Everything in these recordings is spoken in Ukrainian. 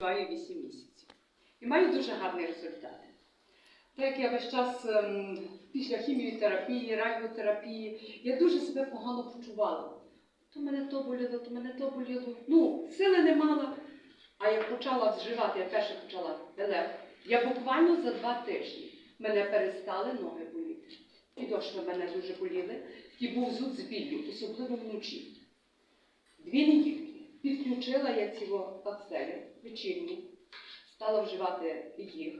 Маю 8 місяців. І маю дуже гарні результати. Так я весь час ем, після хіміотерапії, радіотерапії, я дуже себе погано почувала. То мене то боліло, то мене то боліло. Ну, сили не мала. А як почала вживати, я перше почала ЛФ, я буквально за два тижні мене перестали ноги боліти. Підошви мене дуже боліли, і був зуд з біллю, особливо вночі. Дві недільки підключила я ці акселі вечірні, стала вживати їх.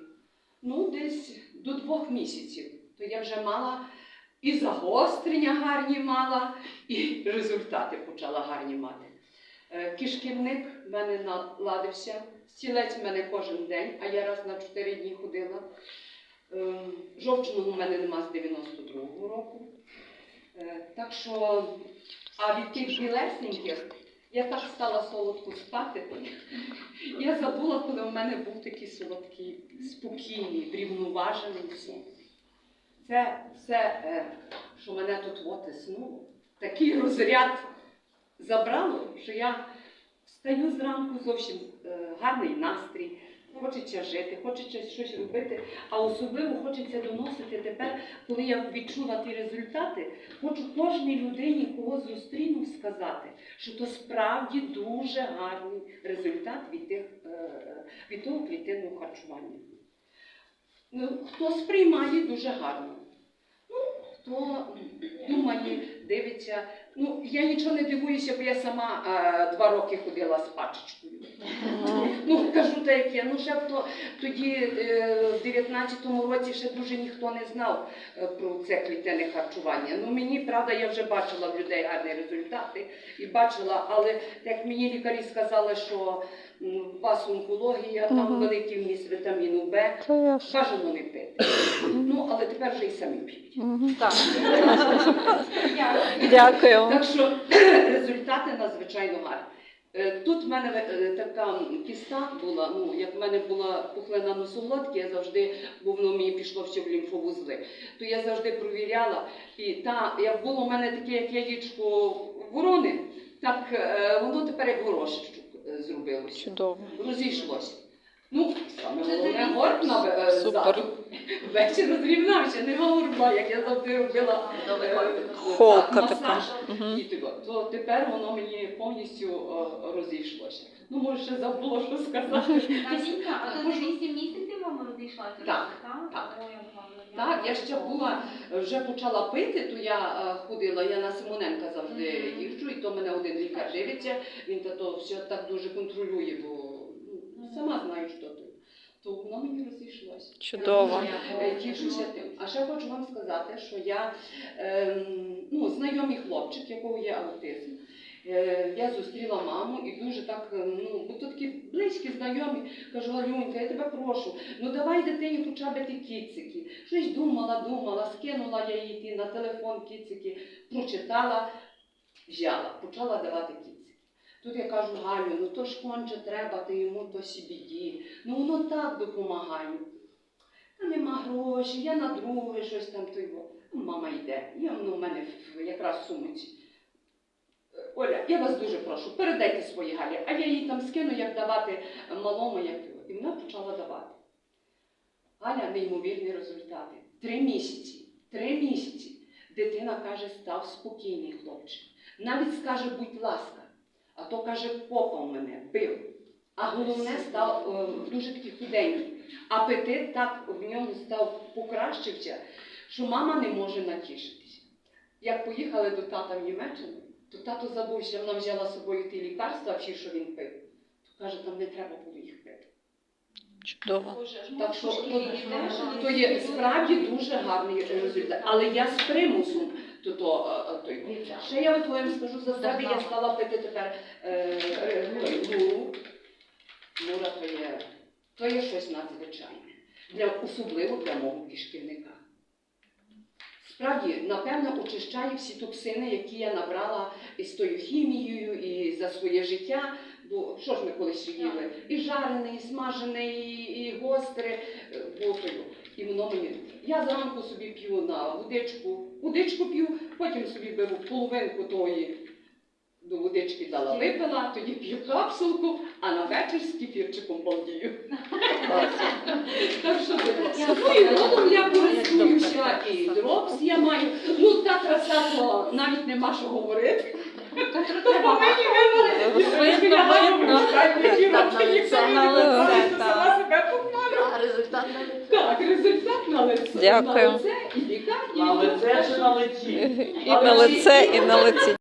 Ну, десь до двох місяців. То я вже мала і загострення гарні мала, і результати почала гарні мати. Е, Кишківник в мене наладився, стілець в мене кожен день, а я раз на 4 дні ходила. Ем, Жовчного в мене нема з 92-го року. Е, Так що, а від тих білесеньких я так стала солодко спати. Я забула, коли в мене був такий солодкий, спокійний, врівноважений сон. Це все, е, що мене тут отиснуло, такий розряд забрало, що я встаю зранку зовсім е, гарний настрій, хочеться жити, хочеться щось робити, а особливо хочеться доносити тепер, коли я відчула ті результати, хочу кожній людині, кого зустріну, сказати, що то справді дуже гарний результат від, тих, е, від того клітинного харчування. Ну, хто сприймає дуже гарно. Ну, хто думає, дивиться. Ну, я нічого не дивуюся, бо я сама е, два роки ходила з пачечкою. Ну, кажу так, як є. Ну, ще то, тоді, е, в 19-му році, ще дуже ніхто не знав е, про це клітинне харчування. Ну, мені, правда, я вже бачила в людей гарні результати і бачила, але як мені лікарі сказали, що у вас онкологія, там великий вміст вітаміну Б, бажано не пити. Ну, але тепер вже і самі п'ють. Мгм. Так. Дякую. Так що результати надзвичайно гарні. Е, Тут в мене е, така кіста була, ну як в мене була пухлина носоглотки, я завжди, бо воно мені пішло все в лімфовузли, то я завжди провіряла. І та, як було в мене таке, як яєчко ворони, так е, воно тепер як горошечок е, зробилося. Чудово. Розійшлося. Ну, саме головне горб на е, Ввечері розрівнявся, нема горба, як я завжди робила е. Холка така. масаж. І. То тепер воно мені повністю е, розійшлося. Ну, може, ще забула, що сказати. А то за 8 місяців мама розійшлася? Так, так? так. Я ще була, вже почала пити, то я е, ходила, я на Симоненка завжди їжджу, і то мене один лікар дивиться, він то, то все так дуже контролює, бо ну, сама знаю, що то. То воно мені розійшлося. Чудово. Е, Тішуся тим. А ще хочу вам сказати, що я ем, ну, знайомий хлопчик, якого є аутизм. Е, Я зустріла маму і дуже так, е, ну, бо то такі близькі знайомі, кажу, Галюнька, я тебе прошу, ну давай дитині хоча б ті кіцики. Щось думала, думала, скинула я їй ті на телефон кіцики, прочитала, взяла, почала давати кіцики. Тут я кажу, Галю, ну то ж конче треба, ти йому то сібіді. Ну воно так допомагає. А нема грошей, я на друге щось там то його. Ну, Мама йде. Я ну, в мене якраз в сумці. Оля, я вас дуже прошу, передайте свої Галі, а я їй там скину, як давати малому, як. І вона почала давати. Галя, неймовірні результати. Три місяці. Три місяці. Дитина каже, став спокійний хлопчик. Навіть скаже, будь ласка. А то каже, попав мене, бив. А головне став е, дуже такий худенький. Апетит так в ньому став покращився, що мама не може натішитися. Як поїхали до тата в Німеччину, то тато забувся, вона взяла з собою ті лікарства, всі, що він пив. То каже, там не треба було їх пити. Чудово. Так що то, то є справді дуже гарний результат. Але я з примусом то, то, е, е, той. Ще я от скажу за себе, я стала пити тепер е, е, гуру. Мура то є, то є щось надзвичайне. Для, особливо для мого кишківника. Справді, напевно, очищає всі токсини, які я набрала із тою хімією, і за своє життя. Бо що ж ми колись їли? І жарене, і смажене, і, і гостре, е, ботою. І воно мені. Я зранку собі п'ю на водичку, водичку п'ю, потім собі беру половинку тої до водички дала, випила, тоді п'ю капсулку, а на вечір з кефірчиком балдію. Так що ну, і водом я користуюся, і дропс я маю. Ну, та краса, то навіть нема що говорити. То по мені вивели. Я маю видно. останні роки ніхто не лице, вивели, так. сама себе похвалю. А результат на лице. Так, результат на лице. Дякую. На лице чи на лиці? І на лице, і на лиці.